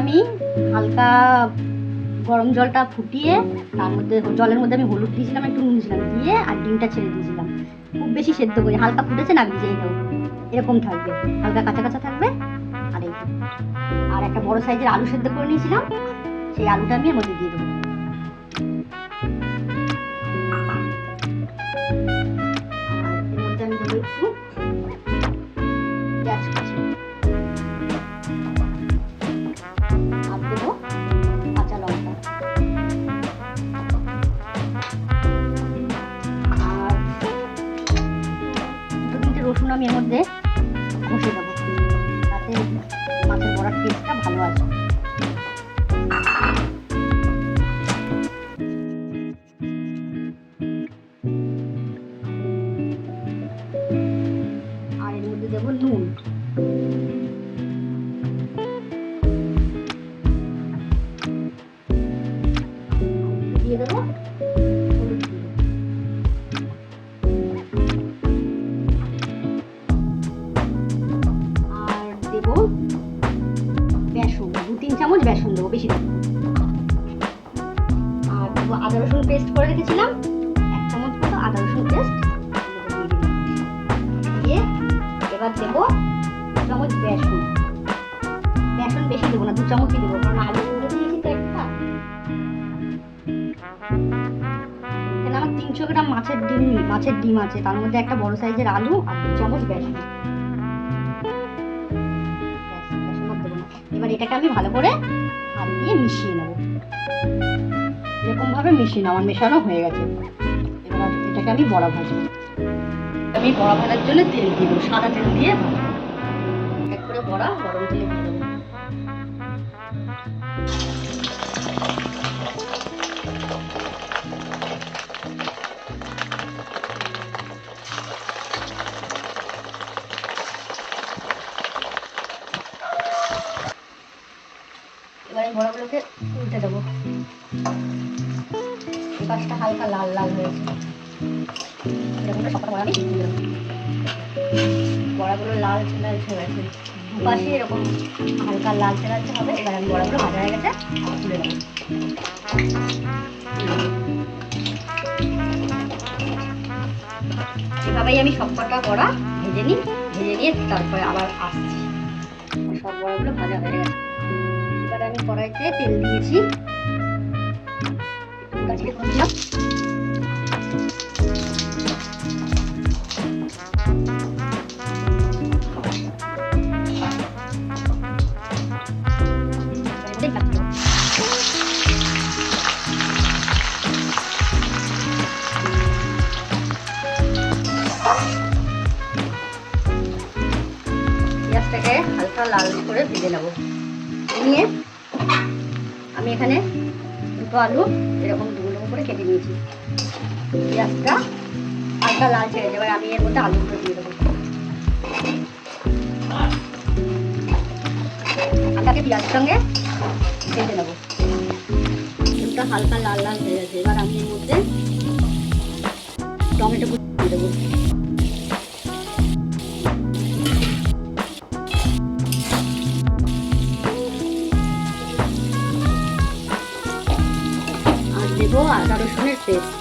আমি হালকা গরম জলটা ফুটিয়ে, তার মধ্যে জলের মধ্যে আমি হলুদ দিয়েছিলাম, একটু নুন দিয়েছিলাম, দিয়ে আর ডিমটা ছেড়ে দিয়েছিলাম। খুব বেশি সেদ্ধ করি হালকা ফুটেছে না ভিজেই হোক এরকম থাকবে। হালকা কাঁচা কাঁচা থাকবে, আর এই আর একটা বড় সাইজের আলু সেদ্ধ করে নিয়েছিলাম, সেই আলুটা আমি এর মধ্যে দিয়ে দেবো। আমি এর মধ্যে ঘষে দেবো। তাতে মাছের বড়ার টেস্টটা ভালো আসে আর এর মধ্যে দেবো নুন। এবার দেবো দু চামচ বেসন। বেসন বেশি দেবো না দু চামচই দেবো, কারণ আলু উড়ে আমার তিনশো গ্রাম মাছের ডিম মাছের ডিম আছে, তার মধ্যে একটা বড় সাইজের আলু আর দু চামচ বেসন। এবার এটাকে আমি ভালো করে হাত দিয়ে মিশিয়ে নেব। এরকম ভাবে মিশিয়ে নেওয়া মেশানো হয়ে গেছে। এবার এটাকে আমি বড়া ভাজবো। আমি বড়া ভাজার জন্য তেল দেবো, সাদা তেল দিয়ে এক করে বড়া, গরম দিয়ে দেবো। এবার বড়াগুলোকে উল্টে দেবো। পাশটা হালকা লাল লাল হয়েছে আমি বড়াগুলো লাল লাল হয়ে গেছে দুপাশে এরকম হালকা লাল লালচে হবে, এবার আমি বড়াগুলো ভাজা হয়ে গেছে তুলে দেবো এভাবেই আমি সব কটা বড়া ভেজে নিই, ভেজে নিয়ে তারপরে আবার আসছি। সব বড়াগুলো ভাজা হয়ে গেছে। এবার আমি কড়াইতে তেল দিয়েছি। ভাজতে হবে। পেঁয়াজটাকে হালকা লাল করে ভেজে নেব। নিয়ে আমি এখানে দুটো আলু এরকম ডুবো করে কেটে নিয়েছি। পেঁয়াজটা হালকা লাল ছেড়ে এবার আমি এর মধ্যে আলুগুলো দিয়ে দেবো। আলুটাকে পেঁয়াজের সঙ্গে ভেজে নেব। আলুটা হালকা লাল লাল হয়ে গেছে। এবার আমি মধ্যে টমেটো কুচি দেবো। আর দেবো আদা রসুনের পেস্ট।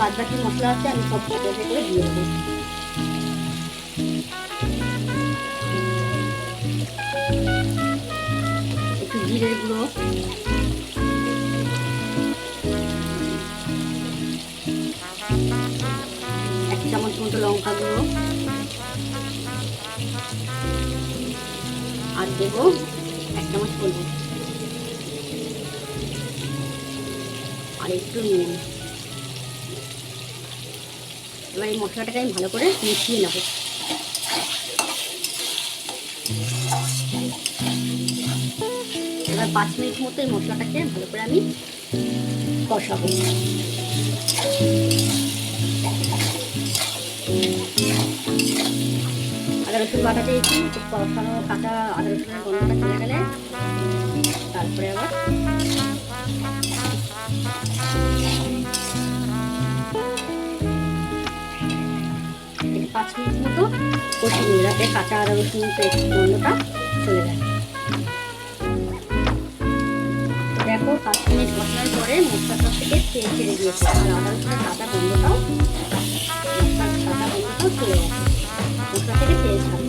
বাদ বাকি মশলা আছে, আমি সব কেটে করে দিয়ে দেবো। একটু জিরের গুঁড়ো। এক চামচ মতো লঙ্কা গুঁড়ো। আর দেবো এক চামচ হলুদ। আর একটু নুন। এবার এই মশলাটাকে আমি ভালো করে মিশিয়ে নেব। এবার পাঁচ মিনিট মতো এই মশলাটাকে ভালো করে আমি কষাবো। আদা রসুন বাটা দিয়েছি, কষানো কাঁচা আদা রসুনের গন্ধটা চলে গেলে তারপরে আবার পাঁচ মিনিট মতো। কষিয়ে নিই যাতে কাঁচা আদা রসুন পেস্ট গন্ধটা চলে যায়। দেখো, পাঁচ মিনিট কষানোর পরে মশলাটা থেকে তেল ছেড়ে দিয়েছে। আর আদা রসুনের কাঁচা গন্ধটাও মশলার কাঁচা গন্ধটাও চলে গেছে। মশলা থেকে তেল ছাড়ছে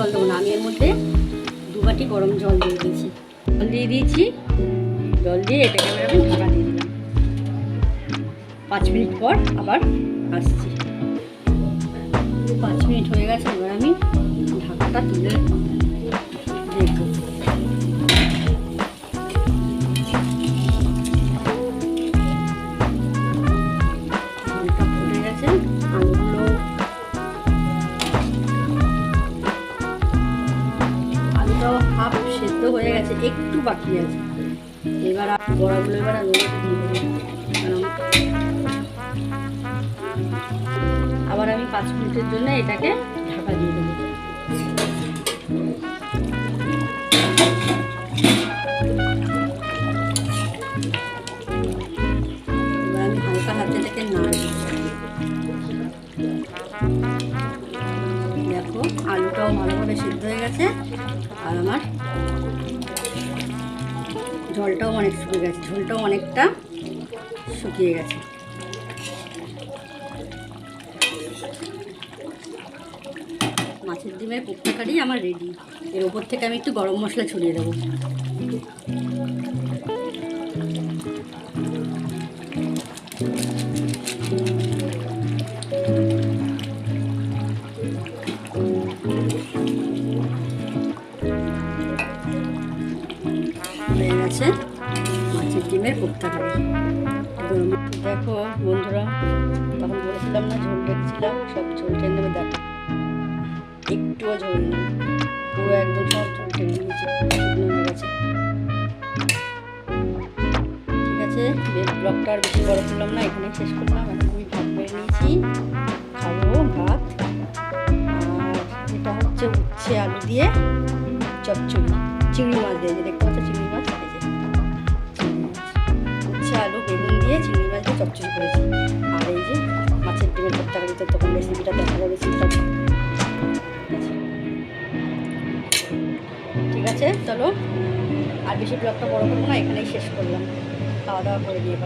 জল দেবো না, আমি এর মধ্যে দু বাটি গরম জল দিয়ে দিয়েছি। জল দিয়ে দিয়েছি, জল দিয়ে এটাকে এবার আমি ঢাকা দিয়ে দিলাম। পাঁচ মিনিট পর আবার আসছি। পাঁচ মিনিট হয়ে গেছে, এবার আমি ঢাকাটা তুলে দেখব। এবার বড়াগুলো এবার আবার আমি পাঁচ মিনিটের জন্য এটাকে ঢাকা দিয়ে দেবো। জলটাও অনেক শুকিয়ে গেছে, ঝোলটাও অনেকটা শুকিয়ে গেছে। মাছের ডিমের কোপ্তা কারি আমার রেডি এর ওপর থেকে আমি একটু গরম মশলা ছড়িয়ে দেবো। হয়ে দেখো বন্ধুরা, তখন বলেছিলাম না ঝোল রেখেছিলাম সব ঝোল টেনে নেবে দেখো। একটুও ঝোল নেই, পুরো একদম সব ঝোল টেনে নিয়েছে ঠিক আছে ব্লগটা আর বেশি বড় করলাম না এখানে শেষ করলাম, এখন আমি ভাত করে নিয়েছি, খাব ভাত, আর এটা হচ্ছে উচ্ছে আলু দিয়ে চচ্চড়ি, চিংড়ি মাছ দিয়ে দেখতে পাচ্ছ চিংড়ি মাছ? বেগুন দিয়ে চিংড়ি মাছ দিয়ে করেছি। আর এই যে মাছের ডিমের তরকারি তো তখন রেসিপিটা দেখাবো রেসিপিটা ঠিক আছে। চলো। আর বেশি ব্লগটা বড় করব না, এখানেই শেষ করলাম। খাওয়া দাওয়া করে দিয়ে